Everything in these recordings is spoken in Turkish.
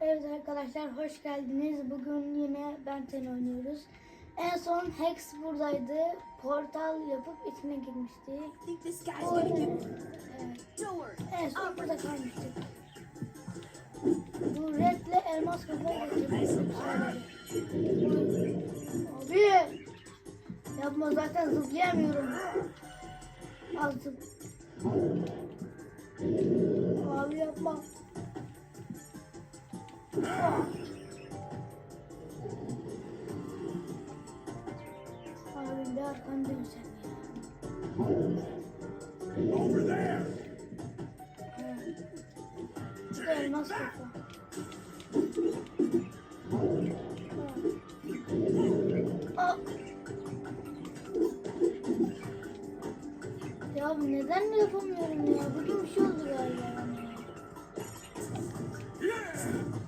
Evet arkadaşlar hoş geldiniz. Bugün yine Benten oynuyoruz. En son Hex buradaydı. Portal yapıp içine girmişti. Get Evet. En son burada kalmıştık. Bu redle elmas kafa getirmiştik. Abi! Yapma zaten zıplayamıyorum. Al zıp. Abi yapma. Abi bir ya. Over there! Evet. Ah. Ya neden yapamıyorum ya? Bugün bir şey oldu galiba. Yeah!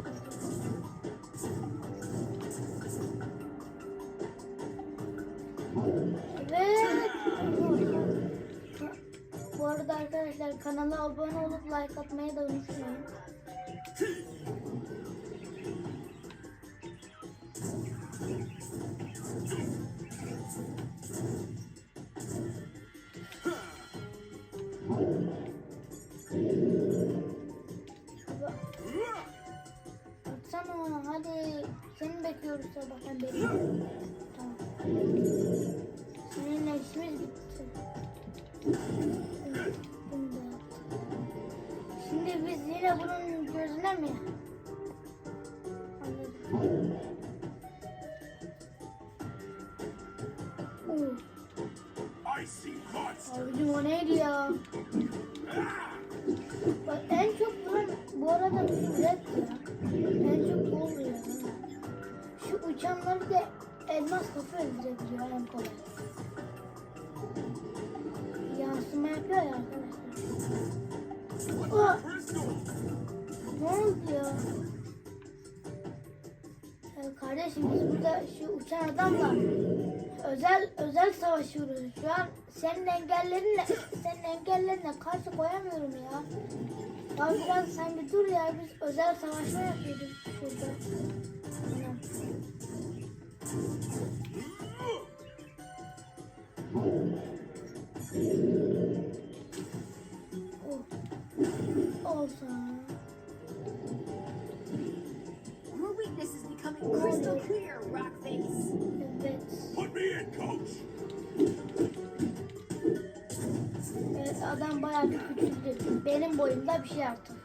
Evet. Bu arada arkadaşlar kanala abone olup like atmayı da unutmayın. Atsana hadi. Seni bekliyoruz sabahtan beri. Tamam. Monster! Abicim o neydi ya? Bak en çok vuran bu arada bizim ya. En çok bu oluyor. Şu uçanları da elmas kafa öldürebiliyor en kolay. Yansıma yapıyor ya arkadaşlar. Crystal! Ne oldu ya? Ya kardeşim biz burada şu uçan adamla özel özel savaşıyoruz şu an. Senin engellerinle senin engellerine karşı koyamıyorum ya. Ya biraz sen bir dur ya biz özel savaşma yapıyoruz. Tamam. Oh. Olsun. Crystal clear, Rockface. Put me in, coach! Evet adam bayağı bir küçüldü. Benim boyumda bir şey artık.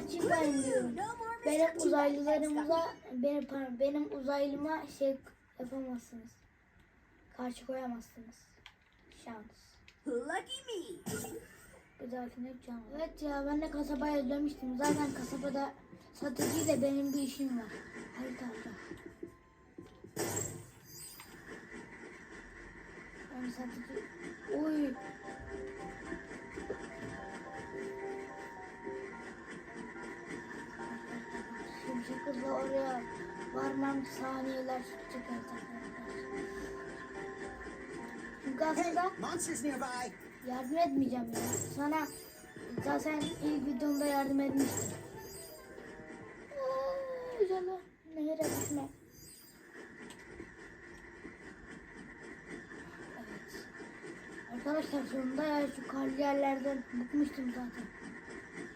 Karşıma çıkmayın diyorum. Benim uzaylılarımıza, benim pardon, benim uzaylıma şey yapamazsınız. Karşı koyamazsınız. Şans. Lucky me. Bir dahakine can. Evet ya ben de kasabaya özlemiştim. Zaten kasabada satıcıyla benim bir işim var. Haritada. Ben satıcı... Oy. Şekilde oraya varmam saniyeler arkadaşlar. Çünkü aslında nearby. Yardım etmeyeceğim ya. Sana zaten ilk videomda yardım etmiştim. İnşallah nehire düşme. Evet. Arkadaşlar sonunda ya şu karlı yerlerden bıkmıştım zaten.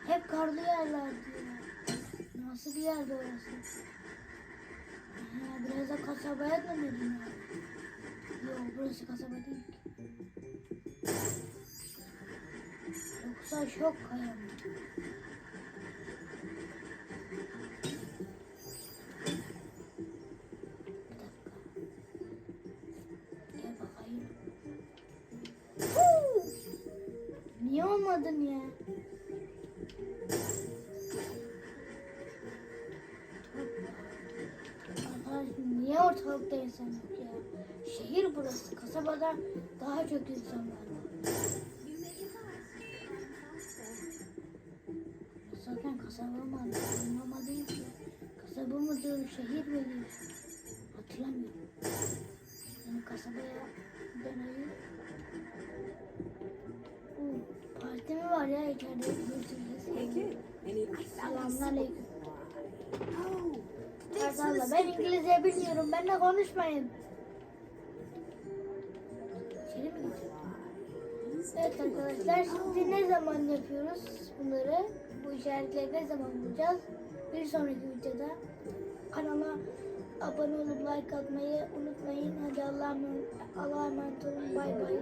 Hep karlı yerlerdi ya. Nasıl bir yerde orası? Biraz da kasabaya dönelim ya. Yok burası kasaba değil ki. Yoksa şok kaya mı? Niye olmadın ya? ortalıkta insan yok ya. Şehir burası, kasabadan daha çok insan var. Zaten kasabam anlamadığım ki. Kasaba mı diyorum, şehir mi diyorum? Hatırlamıyorum. Yani kasabaya dönelim. Parti mi var ya içeride? Selamünaleyküm. The ben. İngilizce bilmiyorum. Benimle konuşmayın. Evet arkadaşlar şimdi ne zaman yapıyoruz bunları? Bu işaretleri ne zaman bulacağız? Bir sonraki videoda kanala abone olup like atmayı unutmayın. Hadi Allah'a emanet olun. Bay bay.